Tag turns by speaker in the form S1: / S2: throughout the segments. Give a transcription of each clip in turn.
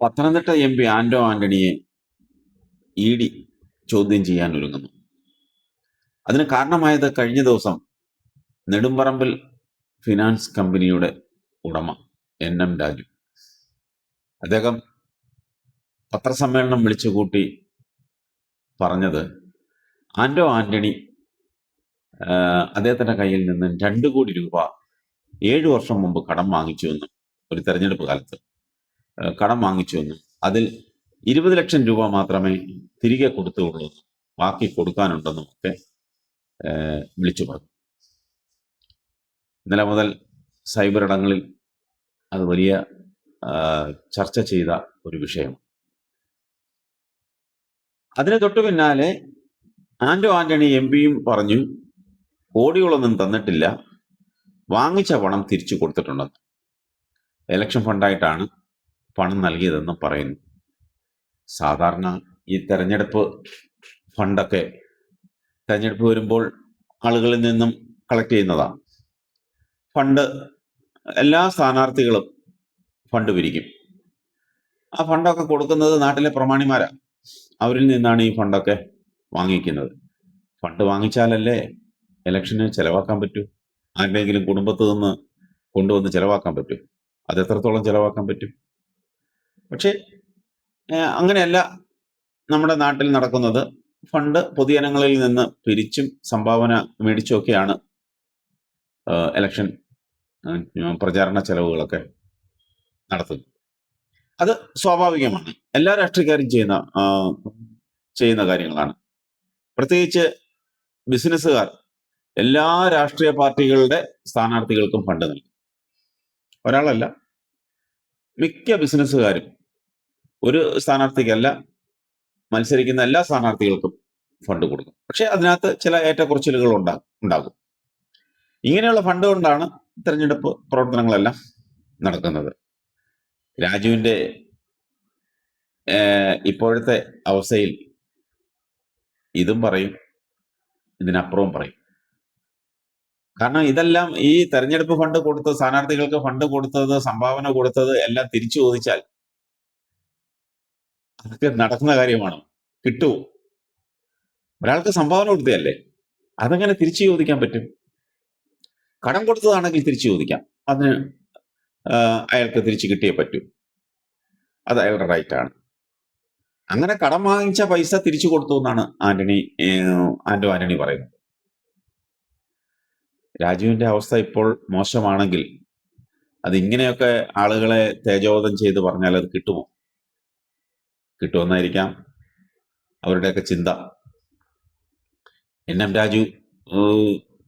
S1: Pathanamthitta M P Anto ആന്റണിയെ E D ചോദ്യം ചെയ്യാൻ ഒരുങ്ങുന്നു. അതിന് കാരണമായത് കഴിഞ്ഞ ദിവസം നെടുമ്പറമ്പിൽ ഫിനാൻസ് കമ്പനിയുടെ ഉടമ എൻ എം രാജു. അദ്ദേഹം പത്രസമ്മേളനം വിളിച്ചുകൂട്ടി പറഞ്ഞത് ആന്റോ ആന്റണി അദ്ദേഹത്തിന്റെ കയ്യിൽ നിന്ന് രണ്ട് കോടി രൂപ ഏഴു വർഷം മുമ്പ് കടം വാങ്ങിച്ചു എന്നും ഒരു തെരഞ്ഞെടുപ്പ് കാലത്ത് കടം വാങ്ങിച്ചുവെന്നും അതിൽ ഇരുപത് ലക്ഷം രൂപ മാത്രമേ തിരികെ കൊടുത്തുള്ളൂ. ബാക്കി കൊടുക്കാനുണ്ടെന്നും ഒക്കെ വിളിച്ചു പറഞ്ഞു. ഇന്നലെ മുതൽ സൈബർ ഇടങ്ങളിൽ അത് വലിയ ചർച്ച ചെയ്ത ഒരു വിഷയം. അതിന് തൊട്ടു പിന്നാലെ ആന്റോ ആന്റണി എം പിയും പറഞ്ഞു കോടികളൊന്നും തന്നിട്ടില്ല. വാങ്ങിച്ച പണം തിരിച്ചു കൊടുത്തിട്ടുണ്ടെന്ന്. എലക്ഷൻ ഫണ്ടായിട്ടാണ് പണം നൽകിയതെന്ന് പറയുന്നു. സാധാരണ ഈ തെരഞ്ഞെടുപ്പ് ഫണ്ടൊക്കെ തെരഞ്ഞെടുപ്പ് വരുമ്പോൾ ആളുകളിൽ നിന്നും കളക്ട് ചെയ്യുന്നതാണ്. ഫണ്ട് എല്ലാ സ്ഥാനാർത്ഥികളും ഫണ്ട് പിരിക്കും. ആ ഫണ്ടൊക്കെ കൊടുക്കുന്നത് നാട്ടിലെ പ്രമാണിമാരാ. അവരിൽ നിന്നാണ് ഈ ഫണ്ടൊക്കെ വാങ്ങിക്കുന്നത്. ഫണ്ട് വാങ്ങിച്ചാലല്ലേ ഇലക്ഷന് ചിലവാക്കാൻ പറ്റൂ? ആരുടെയെങ്കിലും കുടുംബത്തു നിന്ന് കൊണ്ടുവന്ന് ചിലവാക്കാൻ പറ്റും? അത് എത്രത്തോളം ചെലവാക്കാൻ പറ്റും? പക്ഷേ അങ്ങനെയല്ല നമ്മുടെ നാട്ടിൽ നടക്കുന്നത്. ഫണ്ട് പൊതുജനങ്ങളിൽ നിന്ന് പിരിച്ചും സംഭാവന മേടിച്ചുമൊക്കെയാണ് ഇലക്ഷൻ പ്രചാരണ ചെലവുകളൊക്കെ നടത്തുന്നത്. അത് സ്വാഭാവികമാണ്. എല്ലാ രാഷ്ട്രീയക്കാരും ചെയ്യുന്ന ചെയ്യുന്ന കാര്യങ്ങളാണ്. പ്രത്യേകിച്ച് ബിസിനസ്സുകാർ എല്ലാ രാഷ്ട്രീയ പാർട്ടികളുടെ സ്ഥാനാർത്ഥികൾക്കും ഫണ്ട് നൽകും. ഒരാളല്ല മിക്ക ബിസിനസ്സുകാരും ഒരു സ്ഥാനാർത്ഥിക്കല്ല മത്സരിക്കുന്ന എല്ലാ സ്ഥാനാർത്ഥികൾക്കും ഫണ്ട് കൊടുക്കും. പക്ഷെ അതിനകത്ത് ചില ഏറ്റക്കുറച്ചിലുകൾ ഉണ്ടാകും ഉണ്ടാകും. ഇങ്ങനെയുള്ള ഫണ്ട് കൊണ്ടാണ് തെരഞ്ഞെടുപ്പ് പ്രവർത്തനങ്ങളെല്ലാം നടക്കുന്നത്. രാജുവിന്റെ ഇപ്പോഴത്തെ അവസ്ഥയിൽ ഇതും പറയും ഇതിനപ്പുറവും പറയും. കാരണം ഇതെല്ലാം ഈ തെരഞ്ഞെടുപ്പ് ഫണ്ട് കൊടുത്ത സ്ഥാനാർത്ഥികൾക്ക് ഫണ്ട് കൊടുത്തത് സംഭാവന കൊടുത്തത് എല്ലാം തിരിച്ചു ചോദിച്ചാൽ അതൊക്കെ നടക്കുന്ന കാര്യമാണ്. കിട്ടുമോ ഒരാൾക്ക് സംഭാവന കൊടുത്തതല്ലേ? അതെങ്ങനെ തിരിച്ചു ചോദിക്കാൻ പറ്റും? കടം കൊടുത്തതാണെങ്കിൽ തിരിച്ചു ചോദിക്കാം. അതിന് അയാൾക്ക് തിരിച്ചു കിട്ടിയേ പറ്റൂ. അത് അയാളുടെ റൈറ്റ് ആണ്. അങ്ങനെ കടം വാങ്ങിച്ച പൈസ തിരിച്ചു കൊടുത്തു എന്നാണ് ആന്റണി ആന്റോ ആന്റണി പറയുന്നത്. രാജുവിന്റെ അവസ്ഥ ഇപ്പോൾ മോശമാണെങ്കിൽ അത് ഇങ്ങനെയൊക്കെ ആളുകളെ തേജോവധം ചെയ്ത് പറഞ്ഞാൽ അത് കിട്ടുമോ? കിട്ടുമെന്നായിരിക്കാം അവരുടെയൊക്കെ ചിന്ത. എൻ എം രാജു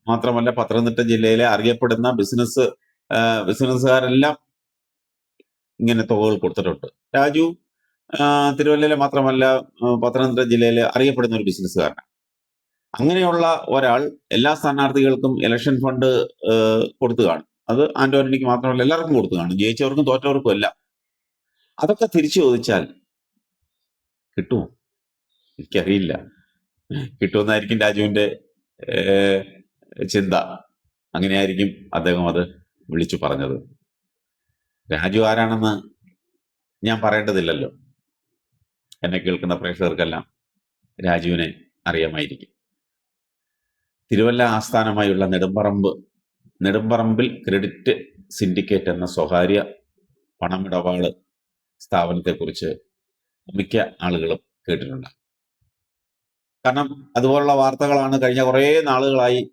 S1: മാത്രമല്ല പത്തനംതിട്ട ജില്ലയിലെ അറിയപ്പെടുന്ന ബിസിനസ് ബിസിനസ്സുകാരെല്ലാം ഇങ്ങനെ തുകകൾ കൊടുത്തിട്ടുണ്ട്. രാജു തിരുവല്ലയിലെ മാത്രമല്ല പത്തനംതിട്ട ജില്ലയിലെ അറിയപ്പെടുന്ന ഒരു ബിസിനസ്സുകാരനാണ് അങ്ങനെയുള്ള ഒരാൾ എല്ലാ സ്ഥാനാർത്ഥികൾക്കും ഇലക്ഷൻ ഫണ്ട് കൊടുത്തു കാണും. അത് ആന്റോണിക്ക് മാത്രമല്ല എല്ലാവർക്കും കൊടുത്തു കാണും. ജയിച്ചവർക്കും തോറ്റവർക്കും എല്ലാം. അതൊക്കെ തിരിച്ചു ചോദിച്ചാൽ കിട്ടുമോ? എനിക്കറിയില്ല. കിട്ടുമെന്നായിരിക്കും രാജുവിന്റെ ചിന്ത. അങ്ങനെയായിരിക്കും അദ്ദേഹം അത് വിളിച്ചു പറഞ്ഞത്. രാജു ആരാണെന്ന് ഞാൻ പറയേണ്ടതില്ലല്ലോ. എന്നെ കേൾക്കുന്ന പ്രേക്ഷകർക്കെല്ലാം രാജുവിനെ അറിയാമായിരിക്കും. തിരുവല്ല ആസ്ഥാനമായുള്ള നെടുമ്പറമ്പ് നെടുമ്പറമ്പിൽ ക്രെഡിറ്റ് സിൻഡിക്കേറ്റ് എന്ന സ്വകാര്യ പണമിടപാട് സ്ഥാപനത്തെക്കുറിച്ച് മിക്ക ആളുകളും കേട്ടിട്ടുണ്ട്. കാരണം അതുപോലുള്ള വാർത്തകളാണ് കഴിഞ്ഞ കുറേ നാളുകളായി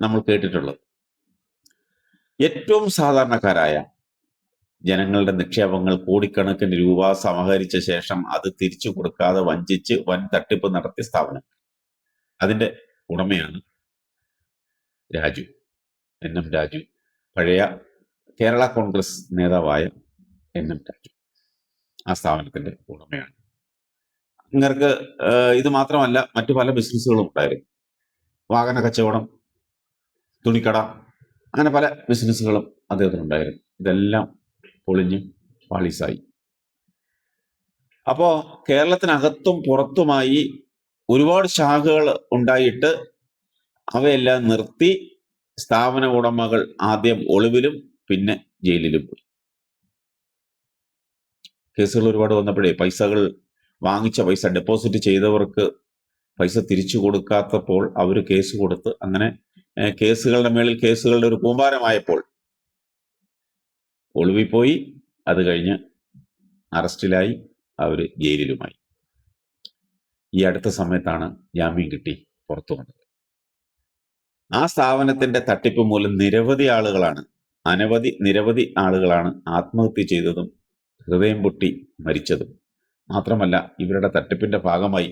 S1: നമ്മൾ കേട്ടിട്ടുള്ളത്. ഏറ്റവും സാധാരണക്കാരായ ജനങ്ങളുടെ നിക്ഷേപങ്ങൾ കോടിക്കണക്കിന് രൂപ സമാഹരിച്ച ശേഷം അത് തിരിച്ചു കൊടുക്കാതെ വഞ്ചിച്ച് വൻ തട്ടിപ്പ് നടത്തിയ സ്ഥാപനം. അതിന്റെ ഉടമയാണ് രാജു. എൻ. എം. രാജു. പഴയ കേരള കോൺഗ്രസ് നേതാവായ എൻ. എം. രാജു. ആ സ്ഥാപനത്തിന്റെ ഉടമയാണ്. ഇങ്ങർക്ക് ഇത് മാത്രമല്ല മറ്റു പല ബിസിനസ്സുകളും ഉണ്ടായിരുന്നു. വാഹന കച്ചവടം തുണിക്കട അങ്ങനെ പല ബിസിനസ്സുകളും അദ്ദേഹത്തിനുണ്ടായിരുന്നു. ഇതെല്ലാം പൊളിഞ്ഞ് പാളീസായി. അപ്പോ കേരളത്തിനകത്തും പുറത്തുമായി ഒരുപാട് ശാഖകൾ ഉണ്ടായിട്ട് അവയെല്ലാം നിർത്തി സ്ഥാപന ഉടമകൾ ആദ്യം ഒളിവിലും പിന്നെ ജയിലിലും പോയി. കേസുകൾ ഒരുപാട് വന്നപ്പോഴേ പൈസകൾ വാങ്ങിച്ച പൈസ ഡെപ്പോസിറ്റ് ചെയ്തവർക്ക് പൈസ തിരിച്ചു കൊടുക്കാത്തപ്പോൾ അവർ കേസ് കൊടുത്ത് അങ്ങനെ കേസുകളുടെ മേളിൽ കേസുകളുടെ ഒരു കൂമ്പാരമായപ്പോൾ ഒളിവിൽ പോയി അത് കഴിഞ്ഞ് അറസ്റ്റിലായി. അവർ ജയിലിലുമായി. ഈ അടുത്ത സമയത്താണ് ജാമ്യം കിട്ടി പുറത്തു വന്നത്. ആ സ്ഥാപനത്തിന്റെ തട്ടിപ്പ് മൂലം നിരവധി ആളുകളാണ് അനവധി നിരവധി ആളുകളാണ് ആത്മഹത്യ ചെയ്തതും ഹൃദയം പൊട്ടി മരിച്ചതും. മാത്രമല്ല ഇവരുടെ തട്ടിപ്പിന്റെ ഭാഗമായി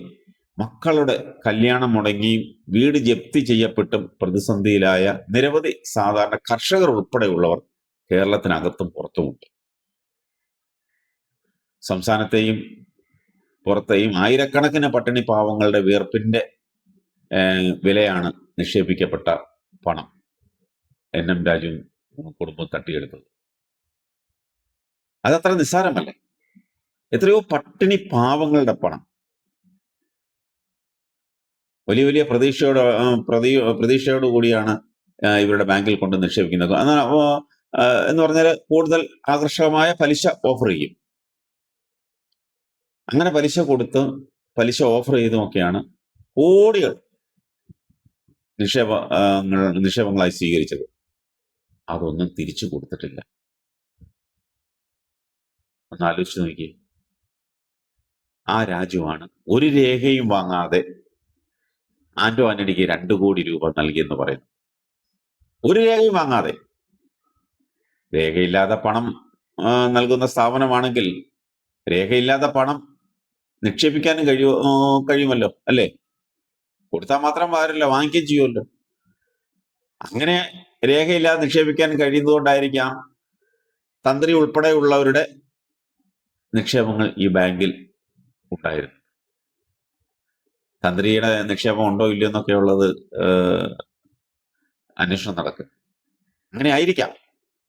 S1: മക്കളുടെ കല്യാണം മുടങ്ങിയും വീട് ജപ്തി ചെയ്യപ്പെട്ടും പ്രതിസന്ധിയിലായ നിരവധി സാധാരണ കർഷകർ ഉൾപ്പെടെയുള്ളവർ കേരളത്തിനകത്തും പുറത്തുമുണ്ട്. സംസ്ഥാനത്തെയും പുറത്തെയും ആയിരക്കണക്കിന് പട്ടിണി പാവങ്ങളുടെ വീർപ്പിന്റെ വിലയാണ് നിക്ഷേപിക്കപ്പെട്ട പണം. എൻ. എം. രാജുവും കുടുംബം തട്ടിയെടുത്തത്. അതത്ര നിസ്സാരമല്ല? എത്രയോ പട്ടിണി പാവങ്ങളുടെ പണം. വലിയ വലിയ പ്രതീക്ഷയോട് പ്രതീ പ്രതീക്ഷയോടു കൂടിയാണ് ഇവരുടെ ബാങ്കിൽ കൊണ്ട് നിക്ഷേപിക്കുന്നത്. എന്നാൽ എന്ന് പറഞ്ഞാൽ കൂടുതൽ ആകർഷകമായ പലിശ ഓഫർ ചെയ്യും. അങ്ങനെ പലിശ കൊടുത്ത് പലിശ ഓഫർ ചെയ്തുമൊക്കെയാണ് കോടികൾ നിക്ഷേപ ആ, നിക്ഷേപങ്ങളായി സ്വീകരിച്ചത്. അതൊന്നും തിരിച്ചു കൊടുത്തിട്ടില്ല. ഒന്ന് ആലോചിച്ച് നോക്കി ആ രാജ്യമാണ് ഒരു രേഖയും വാങ്ങാതെ ആന്റോ ആന്റണിക്ക് രണ്ടു കോടി രൂപ നൽകിയെന്ന് പറയുന്നു. ഒരു രേഖയും വാങ്ങാതെ. രേഖയില്ലാതെ പണം നൽകുന്ന സ്ഥാപനമാണെങ്കിൽ രേഖയില്ലാതെ പണം നിക്ഷേപിക്കാനും കഴിയോ കഴിയുമല്ലോ അല്ലേ? കൊടുത്താൽ മാത്രം പാരില്ല വാങ്ങിക്കുകയും ചെയ്യുമല്ലോ. അങ്ങനെ രേഖയില്ലാതെ നിക്ഷേപിക്കാൻ കഴിയുന്നതുകൊണ്ടായിരിക്കാം തന്ത്രി ഉൾപ്പെടെയുള്ളവരുടെ നിക്ഷേപങ്ങൾ ഈ ബാങ്കിൽ ഉണ്ടായിരുന്നു. തന്ത്രിയുടെ നിക്ഷേപം ഉണ്ടോ ഇല്ലയോ എന്നൊക്കെ ഉള്ളത് അന്വേഷണം നടക്കും അങ്ങനെ ആയിരിക്കാം.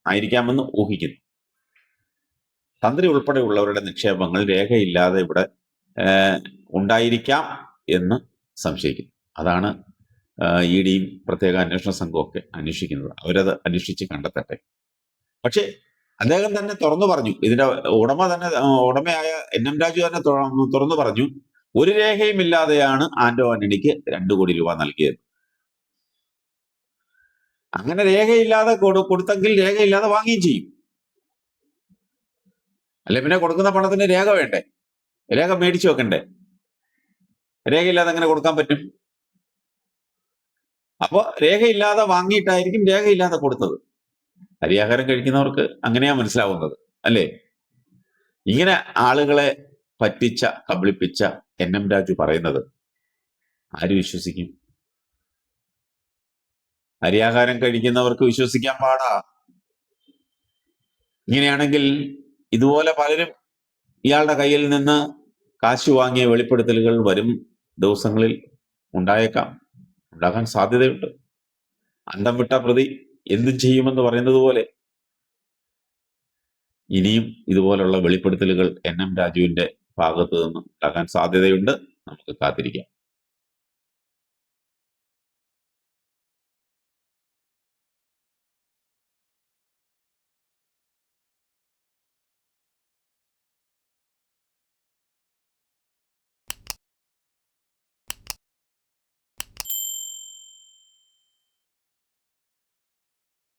S1: ആയിരിക്കാമെന്ന് ഊഹിക്കുന്നു. തന്ത്രി ഉൾപ്പെടെയുള്ളവരുടെ നിക്ഷേപങ്ങൾ രേഖയില്ലാതെ ഇവിടെ ഉണ്ടായിരിക്കാം എന്ന് സംശയിക്കുന്നു. അതാണ് ഇ ഡിയും പ്രത്യേക അന്വേഷണ സംഘമൊക്കെ അന്വേഷിക്കുന്നത്. അവരത് അന്വേഷിച്ച് കണ്ടെത്തട്ടെ. പക്ഷേ അദ്ദേഹം തന്നെ തുറന്നു പറഞ്ഞു. ഇതിന്റെ ഉടമ തന്നെ ഉടമയായ എൻ എം രാജു തന്നെ തുറ- തുറന്നു പറഞ്ഞു. ഒരു രേഖയും ഇല്ലാതെയാണ് ആന്റോ ആന്റണിക്ക് രണ്ടു കോടി രൂപ നൽകിയത്. അങ്ങനെ രേഖയില്ലാതെ കൊടു- കൊടുത്തെങ്കിൽ രേഖയില്ലാതെ വാങ്ങുകയും ചെയ്യും. അല്ലെ പിന്നെ കൊടുക്കുന്ന പണത്തിന് രേഖ വേണ്ടേ? രേഖ മേടിച്ചു വെക്കണ്ടേ? രേഖയില്ലാതെ എങ്ങനെ കൊടുക്കാൻ പറ്റും? അപ്പോൾ രേഖയില്ലാതെ വാങ്ങിയിട്ടായിരിക്കും രേഖയില്ലാതെ കൊടുത്തത്. അരിയാഹാരം കഴിക്കുന്നവർക്ക് അങ്ങനെയാ മനസ്സിലാവുന്നത് അല്ലേ? ഇങ്ങനെ ആളുകളെ പറ്റിച്ച കബളിപ്പിച്ച എൻ എം രാജു പറയുന്നത് ആര് വിശ്വസിക്കും? അരിയാഹാരം കഴിക്കുന്നവർക്ക് വിശ്വസിക്കാൻ പാടാ. ഇങ്ങനെയാണെങ്കിൽ ഇതുപോലെ പലരും ഇയാളുടെ കയ്യിൽ നിന്ന് കാശ് വാങ്ങിയ വെളിപ്പെടുത്തലുകൾ വരും ദിവസങ്ങളിൽ ഉണ്ടായേക്കാം ഉണ്ടാകാൻ സാധ്യതയുണ്ട്. അന്തം വിട്ട പ്രതി എന്തും ചെയ്യുമെന്ന് പറയുന്നത് പോലെ. ഇനിയും ഇതുപോലുള്ള വെളിപ്പെടുത്തലുകൾ എൻ എം രാജുവിന്റെ ഭാഗത്തു നിന്ന് ഉണ്ടാകാൻ സാധ്യതയുണ്ട്. നമുക്ക് കാത്തിരിക്കാം.